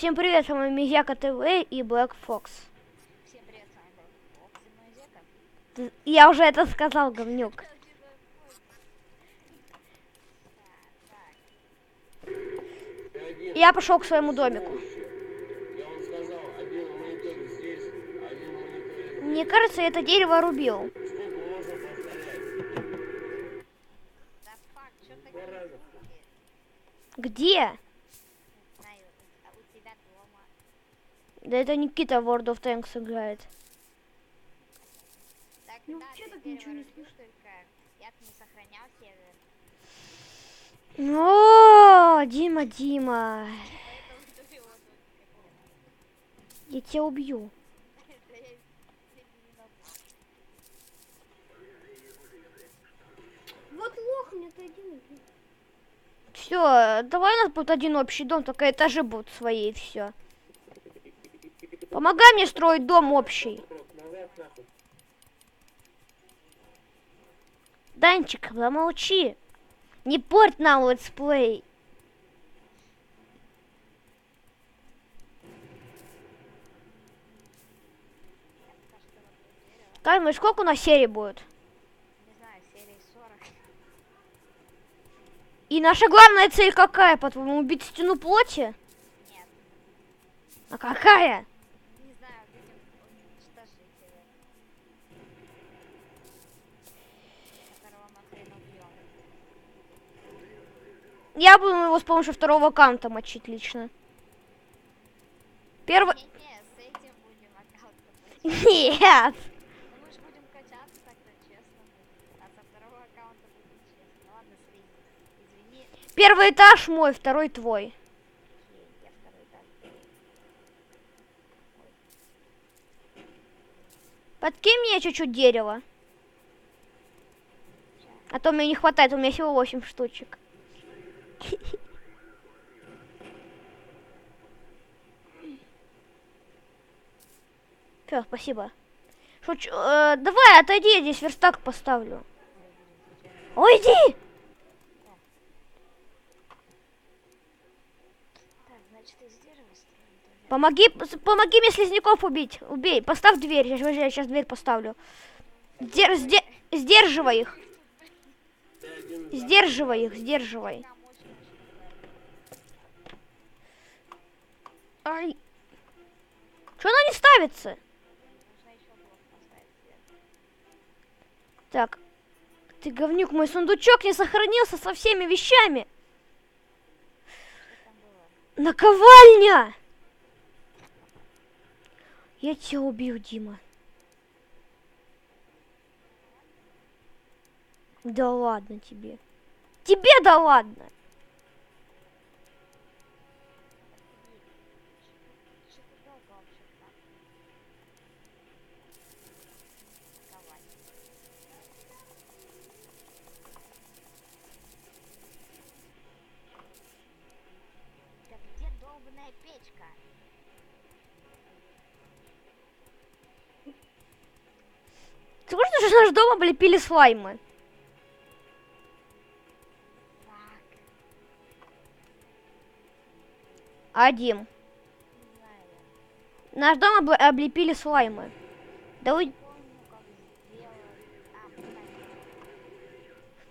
Всем привет, с вами Мизяка ТВ и Black Fox. Всем привет, с вами был Фокс и. Т- Я уже это сказал, говнюк. Я пошел к своему домику. Мне кажется, это дерево рубил. Сколько Да это Никита в World of Tanks играет. Так, Ну, да, вообще так ничего не рубишь только. Я не сохранял сервер. О, Дима, Дима. Я тебя убью. Вот лох мне ты один. Все, давай у нас будет один общий дом, только этажи будут свои и все. Помогай мне строить дом общий. Данчик, замолчи. Не порть нам летсплей. Как думаешь, сколько у нас серий будет? Не знаю, серии 40. И наша главная цель какая, по-твоему, убить стену плоти? Нет, А какая? не знаю, будем уничтожить его. Которого мы хрен убьем. Я буду его с помощью второго аккаунта мочить лично. Первый... Нет. Ну. А. Извини. Первый этаж мой, второй твой. Подкинь мне чуть-чуть дерева. А то мне не хватает, у меня всего 8 штучек. Все, спасибо. Шучу. Э, давай, отойди, я здесь верстак поставлю. Уйди! Помоги, помоги мне слизняков убить. Убей, поставь дверь, я, сейчас дверь поставлю. Сдер- сде- сдерживай их. Сдерживай их, сдерживай. Там очень-очень Ай. Что она не ставится? Так. Ты говнюк, мой сундучок не сохранился со всеми вещами. Наковальня! Я тебя убью, Дима. Да ладно тебе. Тебе да ладно. Что ты долго вообще так? Давай. Да где долбанная печка? Ты знаешь, дом облепили слаймы? Знаю. наш дом обл- облепили слаймы. Да уй...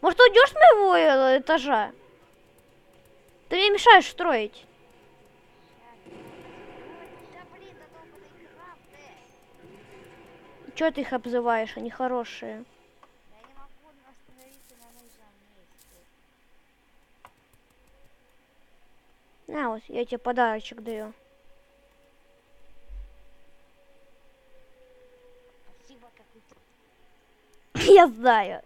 Может, уйдешь с моего э, этажа? Ты мне мешаешь строить. щас. Ой, да блин, да долбаный краб, Чего ты их обзываешь? Они хорошие. Я не могу остановиться на вот, я тебе подарочек даю. Спасибо. Я знаю.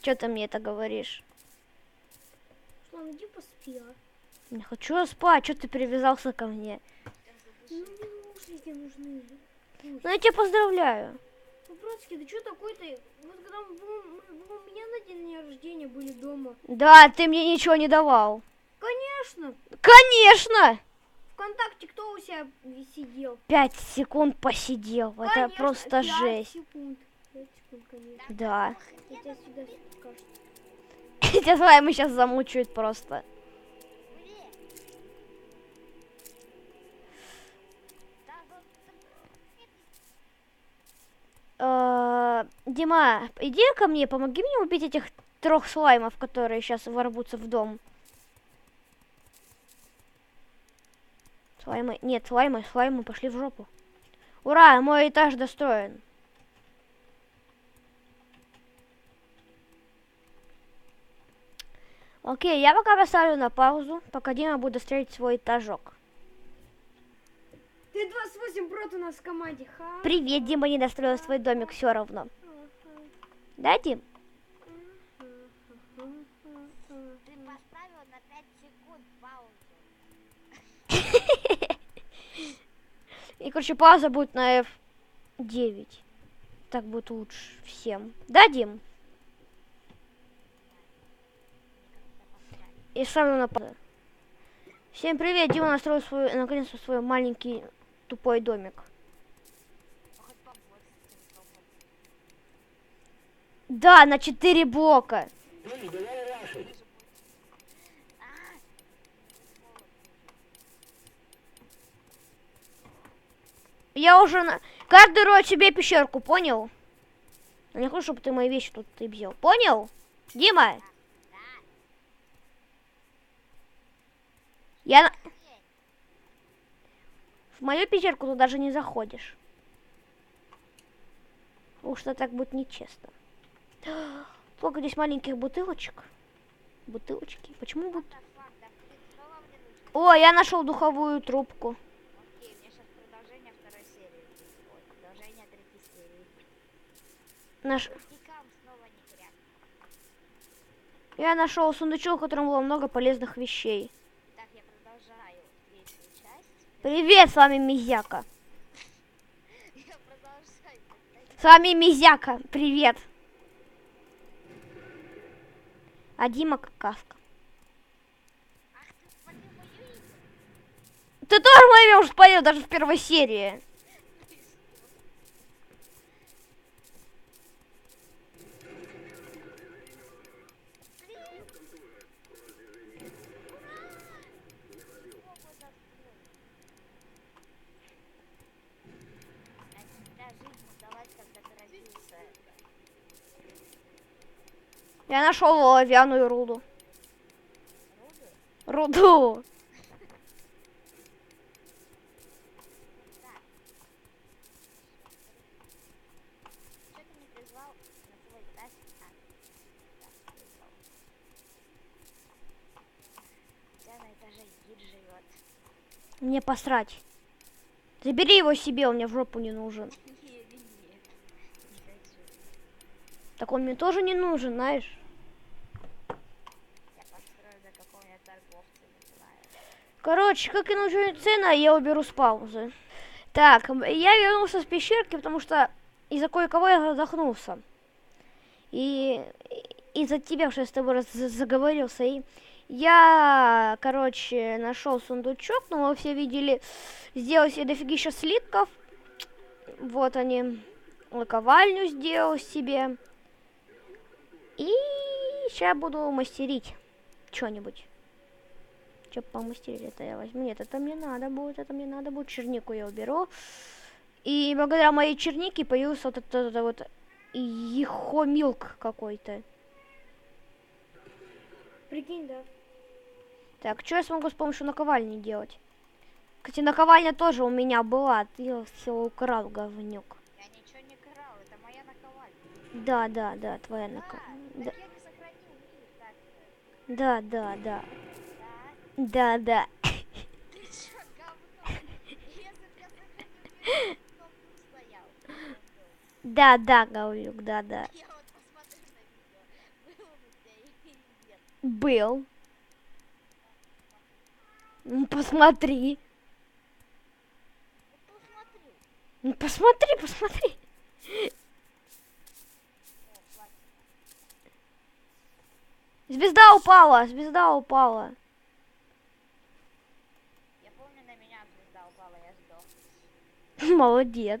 Что ты мне это говоришь? Слава, иди поспи, а. Не хочу спать, что ты привязался ко мне? Ну, мне наушники нужны. Ну, я тебя поздравляю. По-братски, ты что такой-то? Вот когда у меня на день рождения были дома. Да, ты мне ничего не давал. Конечно! Конечно! Вконтакте кто у себя сидел? Пять секунд посидел. Это Конечно, просто пять жесть. секунд. Пять секунд, конечно. Да. Я тебя сюда скажу. Тебя слаймы сейчас замучают просто. Дима, иди ко мне, помоги мне убить этих трех слаймов, которые сейчас ворвутся в дом. Слаймы, нет, слаймы, слаймы пошли в жопу. Ура, мой этаж достроен. Окей, я пока поставлю на паузу, пока Дима будет строить свой этажок. Ты 28 прот у нас в команде, ха? Привет, Дима не достроил свой домик все равно. Да, Дим? Ты поставил на 5 секунд паузу. И, короче, пауза будет на F9. Так будет лучше всем. Да, Дим? И ставлю на паузу. Всем привет, Дима настроил свой, наконец-то свой маленький тупой домик. Да, на 4 блока. Я уже на... Каждый роет себе пещерку, понял? Я не хочу, чтобы ты мои вещи тут ты взял. Понял? Дима? Я. в мою пещерку ты даже не заходишь. Потому что так будет нечестно. Сколько здесь маленьких бутылочек? Бутылочки. Почему нужно? О, я нашел духовую трубку. Наш... Я нашел сундучок, в котором было много полезных вещей. Так, я продолжаю третью часть. Привет, с вами Мизяка. С вами Мизяка. Привет. А Дима какаска. Ах ты, тоже мое имя уже спалил, даже в первой серии. А тебя жизнь удалась, когда ты родился. Я нашел оловянную руду. Руду. Мне посрать. Забери его себе, он мне в жопу не нужен. Так он мне тоже не нужен, знаешь. Я построю за какого-нибудь торговца, не знаю. Короче, как и научу цены, я уберу с паузы. Так, я вернулся с пещерки, потому что из-за кое-кого я задохнулся. И из-за тебя, что я с тобой раз- за- заговорился. И я, короче, нашел сундучок, но вы все видели, сделал себе дофигища слитков. Вот они. Лаковальню сделал себе. И сейчас буду мастерить что-нибудь. Что помастерить это я возьму? Нет, это мне надо будет, это мне надо будет. Чернику я уберу. И благодаря моей чернике появился вот этот, этот вот ехомилк какой-то. Прикинь, да. Так, что я смогу с помощью наковальни делать? Кстати, наковальня тоже у меня была, ты все украл, говнюк. Я ничего не крал, это моя наковальня. Да, да, да, твоя Да, наковальня. Да, да, да. Да. Да, да. Да, да, говнюк, да, да. Был. Ну, посмотри. Ну, посмотри, посмотри. Звезда упала, звезда упала. Я помню, на меня звезда упала, я сдох. Молодец.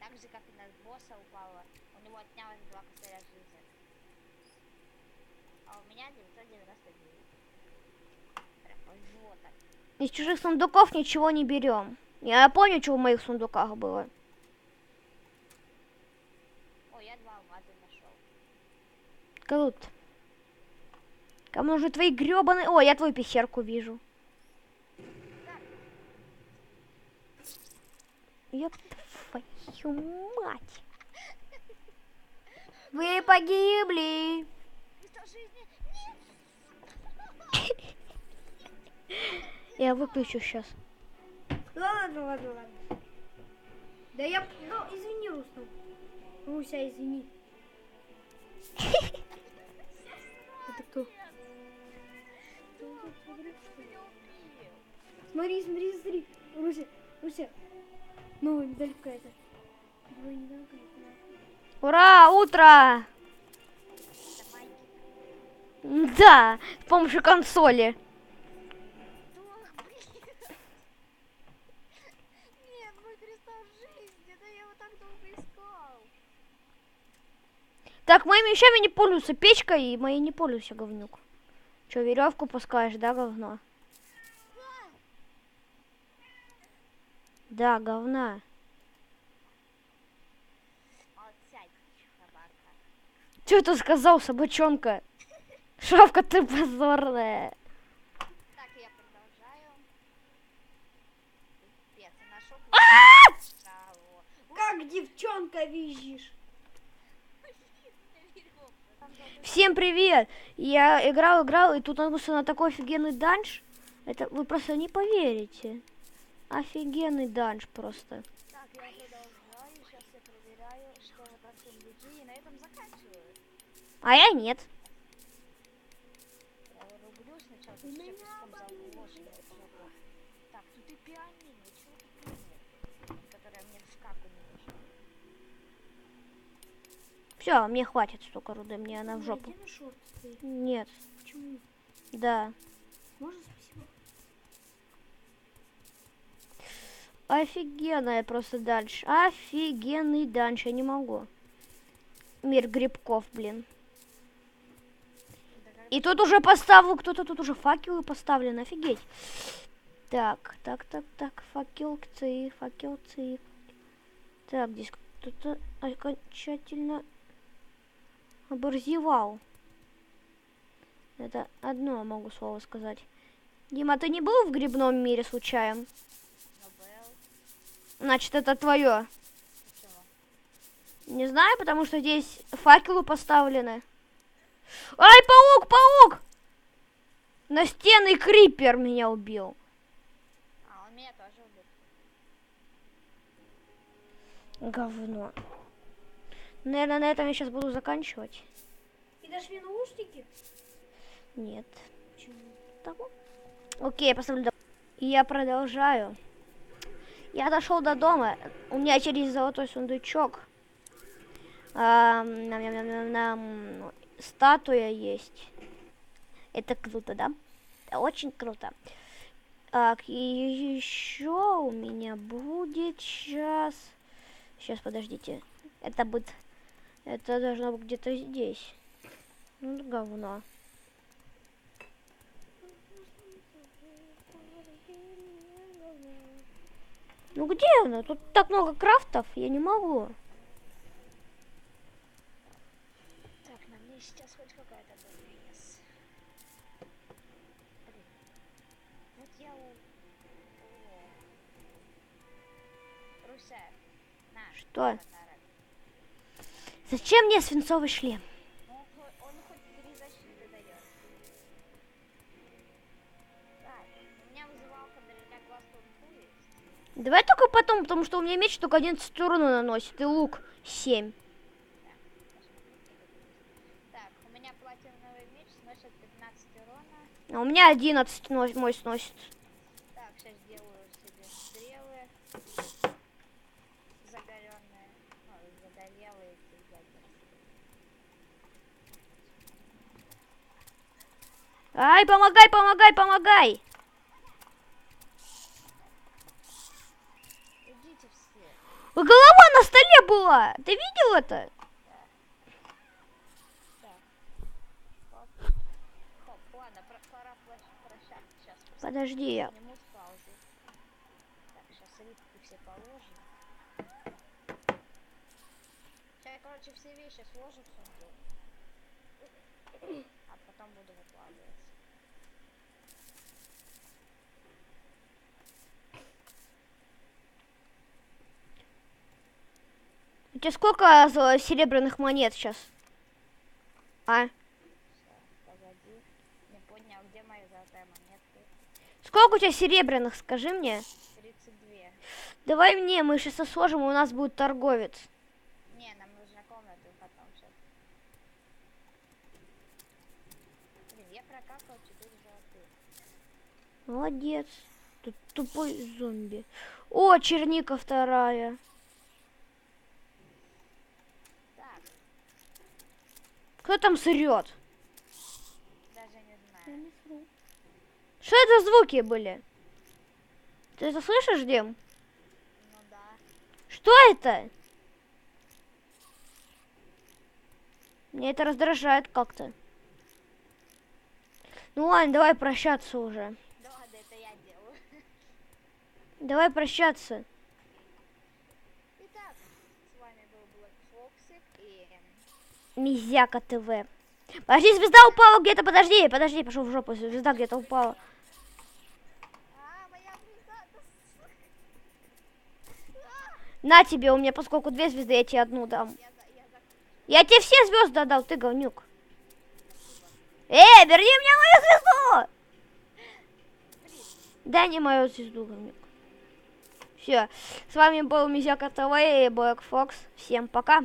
Так же, как и на босса упала. У него отнялось два косаря жизни. А у меня 999. Прям повезло так. Из чужих сундуков ничего не берем. Я помню, что в моих сундуках было. О, я два Крут. Кому же твои гребаные... О, я твою пещерку вижу. Ёб твою мать. Вы погибли. Я выключу сейчас. Ладно, ладно, ладно. Да я... Ну, извини, Рустам. Руся, извини. Это кто? Смотри, смотри, смотри. Руся, Руся. Новая медаль какая-то. Ура, утро! Да, с помощью консоли. Нет, мой кристалл жизни, да я его так долго искал. Так, моими вещами не пользуются печка, и мои не пользуются, говнюк. Че, веревку пускаешь, да, говно? Да, говна. Че ты сказал, собачонка? Шавка, ты позорная. Так, я продолжаю. Пипец, нашел. Как девчонка визжишь. Всем привет! Я играл, играл, и тут наткнулся на такой офигенный данж. Это вы просто не поверите. Офигенный данж просто. Так, я продолжаю. Сейчас я проверяю, что вы там всем людей, и на этом заканчиваю. А я нет. Я рублю сначала, песком заложено. Так, тут и пианино, чего тут нет? Которая мне в шкафу не нужна. Все, мне хватит столько руды, мне она в жопу. Нет, Почему? да. Можно спасибо? Офигенная просто данж. Офигенный данж, я не могу. Мир грибков, блин. И тут уже поставил, кто-то тут уже факелы поставлен, офигеть. Так, так, так, так, факелцы, факелцы. Так, здесь кто-то окончательно оборзевал. Это одно могу слово сказать. Дима, ты не был в грибном мире случаем? Значит, это твое. Чего? Не знаю, потому что здесь факелы поставлены. Ай, паук, паук! Настенный крипер меня убил. А, он меня тоже убил. Говно. Наверное, на этом я сейчас буду заканчивать. Дашь мне наушники? Нет. Почему? Того. Окей, я поставлю. И я продолжаю. Я дошел до дома. У меня через золотой сундучок. ам, нам-нам-нам-нам, статуя есть. Это круто, да? Это очень круто. Так, и еще у меня будет сейчас... Сейчас, подождите. Это будет... Это должно быть где-то здесь. Ну, говно. Ну где она? Тут так много крафтов, я не могу. Так, на мне сейчас хоть какая-то. Блин. Вот я у... О. Руся, на. Что? подарок. Зачем мне свинцовый шлем? Давай только потом, потому что у меня меч только 11 урона наносит, и лук 7. Так, у меня платиновый меч сносит 15 урона. А у меня 11 но- мой сносит. Так, сейчас сделаю себе стрелы. Загоренные. Ой, загорелые. Ай, помогай, помогай, помогай! Идите все. Голова на столе была! Ты видел это? Подожди, все вещи сложу в сундук. А потом буду выкладывать. У тебя сколько зо- серебряных монет сейчас? А? Погоди. Не понял, где? Сколько у тебя серебряных, скажи мне? 32. Давай мне, мы сейчас сложим, и у нас будет торговец. Не, нам нужна комната потом сейчас. Блин, я прокакал 4 золотых. Молодец. Тут тупой зомби. О, черника вторая. Так, Кто там сырет? даже не знаю. Что это звуки были? Ты это слышишь, Дим? Ну да. Что это? Мне это раздражает как-то. Ну ладно, давай прощаться уже. Да ладно, это я делаю. Давай прощаться. Итак, с вами был Black Foxик и... Мизяка ТВ. Подожди, звезда упала где-то, подожди, подожди, пошел в жопу, звезда где-то упала. Да На тебе, у меня поскольку две звезды, я тебе одну дам. Я, тебе все звезды отдал, ты говнюк. Эй, верни мне мою звезду! Дай мне мою звезду, говнюк. Все, с вами был Мизяка ТВ и Black Fox. Всем пока.